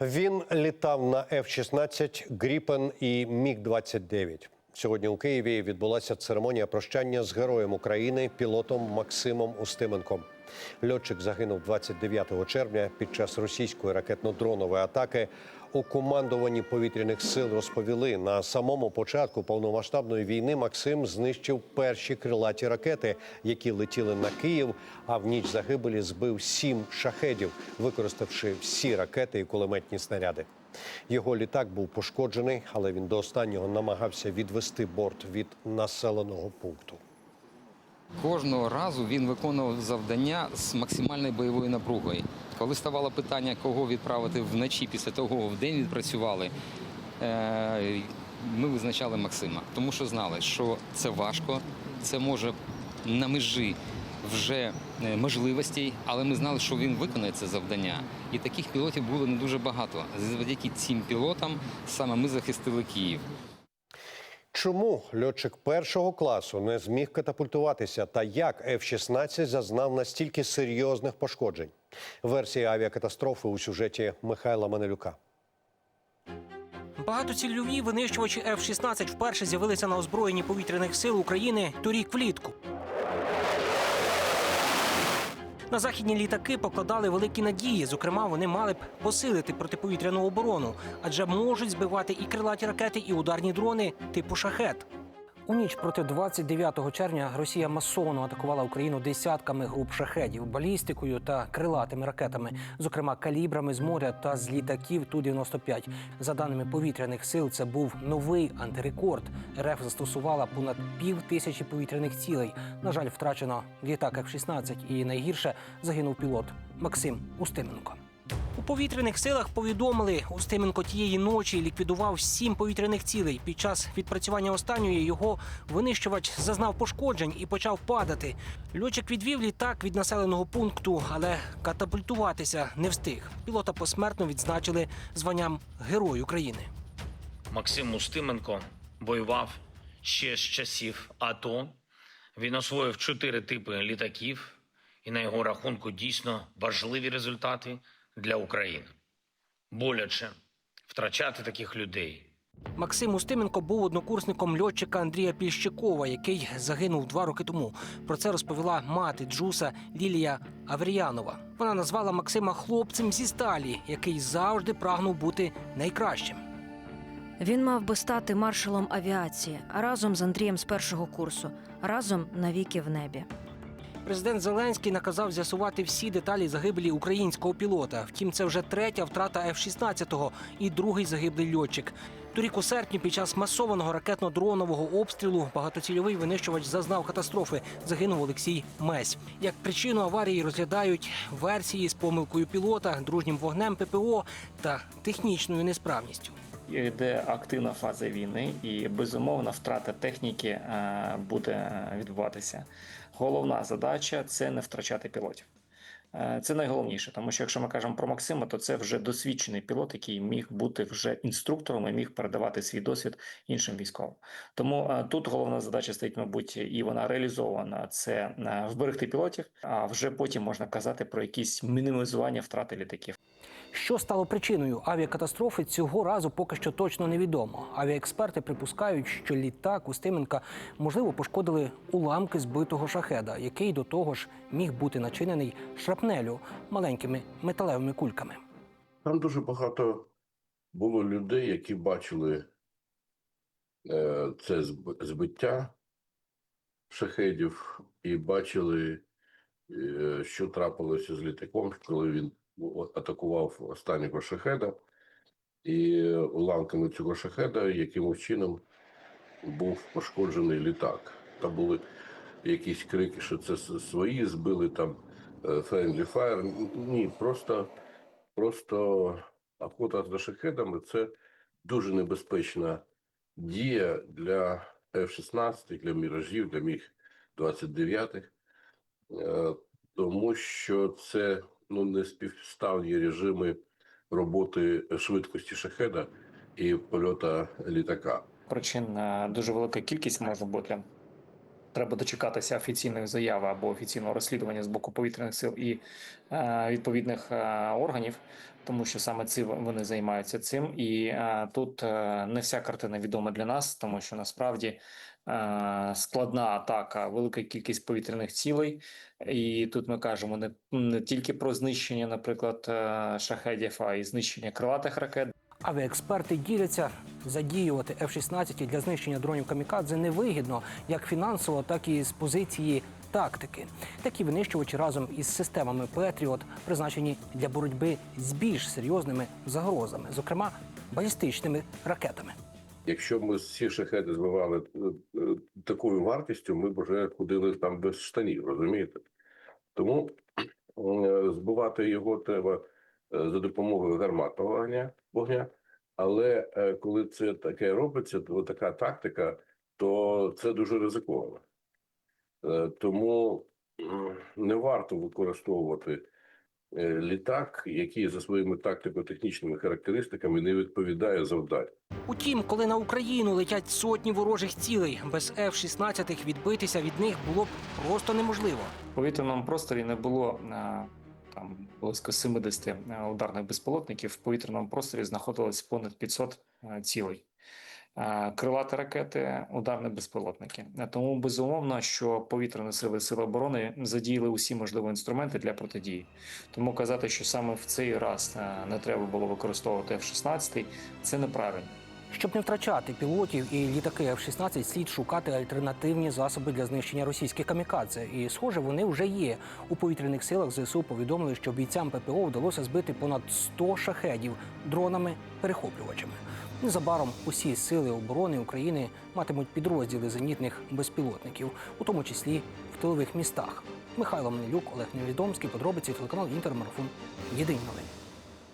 Він літав на F-16, Гріпен і Міг-29. Сьогодні у Києві відбулася церемонія прощання з героєм України, пілотом Максимом Устименком. Льотчик загинув 29 червня під час російської ракетно-дронової атаки. У командуванні повітряних сил розповіли на самому початку повномасштабної війни Максим знищив перші крилаті ракети, які летіли на Київ. А в ніч загибелі збив сім шахедів, використавши всі ракети і кулеметні снаряди. Його літак був пошкоджений, але він до останнього намагався відвести борт від населеного пункту. Кожного разу він виконував завдання з максимальною бойовою напругою. Коли ставало питання, кого відправити вночі після того, в день відпрацювали, е, ми визначали Максима, тому що знали, що це важко, це може на межі вже е, можливостей, але ми знали, що він виконає це завдання. І таких пілотів було не дуже багато. Завдяки цим пілотам саме ми захистили Київ. Чому льотчик першого класу не зміг катапультуватися та як F-16 зазнав настільки серйозних пошкоджень? Версія авіакатастрофи у сюжеті Михайла Манелюка. Багатоцільові винищувачі F-16 вперше з'явилися на озброєнні повітряних сил України торік влітку. На західні літаки покладали великі надії. Зокрема, вони мали б посилити протиповітряну оборону, адже можуть збивати і крилаті ракети, і ударні дрони типу шахет. У ніч проти 29 червня Росія масово атакувала Україну десятками груп шахедів, балістикою та крилатими ракетами, зокрема калібрами з моря та з літаків Ту-95. За даними повітряних сил, це був новий антирекорд. РФ застосувала понад пів тисячі повітряних цілей. На жаль, втрачено літак F-16 і найгірше загинув пілот Максим Устименко. Повітряних силах повідомили, Устименко тієї ночі ліквідував сім повітряних цілей. Під час відпрацювання останньої його винищувач зазнав пошкоджень і почав падати. Льотчик відвів літак від населеного пункту, але катапультуватися не встиг. Пілота посмертно відзначили званням Герой України. Максим Устименко воював ще з часів АТО. Він освоїв чотири типи літаків, і на його рахунку дійсно важливі результати для України. Боляче втрачати таких людей. Максим Устименко був однокурсником льотчика Андрія Пільщикова, який загинув два роки тому. Про це розповіла мати Джуса Лілія Авріянова. Вона назвала Максима хлопцем зі сталі, який завжди прагнув бути найкращим. Він мав би стати маршалом авіації разом з Андрієм з першого курсу, разом навіки в небі. Президент Зеленський наказав з'ясувати всі деталі загибелі українського пілота. Втім, це вже третя втрата F-16 і другий загиблий льотчик. Торік у серпні під час масованого ракетно-дронового обстрілу багатоцільовий винищувач зазнав катастрофи. Загинув Олексій Месь. Як причину аварії розглядають версії з помилкою пілота, дружнім вогнем ППО та технічною несправністю. Йде активна фаза війни, і безумовно втрата техніки е, буде відбуватися. Головна задача це не втрачати пілотів. Е, Це найголовніше, тому що якщо ми кажемо про Максима, то це вже досвідчений пілот, який міг бути вже інструктором і міг передавати свій досвід іншим військовим. Тому е, тут головна задача стоїть, мабуть, і вона реалізована: це е, вберегти пілотів. А вже потім можна казати про якісь мінімізування втрати літаків. Що стало причиною авіакатастрофи цього разу поки що точно невідомо. Авіаексперти припускають, що літак Устименка можливо пошкодили уламки збитого шахеда, який до того ж міг бути начинений шрапнелю маленькими металевими кульками. Там дуже багато було людей, які бачили е, це зб- збиття шахедів і бачили, е, що трапилося з літаком, коли він атакував останнього шахеда, і уламками цього шахеда якимось чином був пошкоджений літак. Там були якісь крики, що це свої збили там е, friendly fire. Ні, просто Просто охота за шахедами це дуже небезпечна дія для F-16, для міражів, для міг 29 е, тому що це ну, не співставні режими роботи швидкості шахеда і польота літака. Причин е, дуже велика кількість може бути. Треба дочекатися офіційної заяви або офіційного розслідування з боку повітряних сил і е, відповідних е, органів, тому що саме ці вони займаються цим. І е, тут е, не вся картина відома для нас, тому що насправді е, складна атака, велика кількість повітряних цілей. І тут ми кажемо не, не тільки про знищення, наприклад, е, шахедів, а й знищення крилатих ракет. Авіаексперти діляться, задіювати F-16 для знищення дронів камікадзе невигідно як фінансово, так і з позиції тактики. Такі винищувачі разом із системами Петріот призначені для боротьби з більш серйозними загрозами, зокрема балістичними ракетами. Якщо ми всі шахеди збивали е, е, такою вартістю, ми б вже ходили там без штанів, розумієте? Тому е, збивати його треба за допомогою гарматного вогня, вогня. Але е, коли це таке робиться, то така тактика, то це дуже ризиковано. Е, Тому не варто використовувати е, літак, який за своїми тактико-технічними характеристиками не відповідає завданню. Утім, коли на Україну летять сотні ворожих цілей, без F-16 відбитися від них було б просто неможливо. В повітряному просторі не було е, там близько 70 ударних безпілотників. В повітряному просторі знаходилось понад 500 е, цілей. Е, Крилаті ракети, ударні безпілотники. Е, Тому безумовно, що повітряні сили сили оборони задіяли усі можливі інструменти для протидії. Тому казати, що саме в цей раз е, не треба було використовувати F-16, це неправильно. Щоб не втрачати пілотів і літаки F-16, слід шукати альтернативні засоби для знищення російських камікадзе. І, схоже, вони вже є. У повітряних силах ЗСУ повідомили, що бійцям ППО вдалося збити понад 100 шахедів дронами-перехоплювачами. Незабаром усі сили оборони України матимуть підрозділи зенітних безпілотників, у тому числі в тилових містах. Михайло Манилюк, Олег Невідомський, подробиці телеканал Інтермарафон. Єдині новини.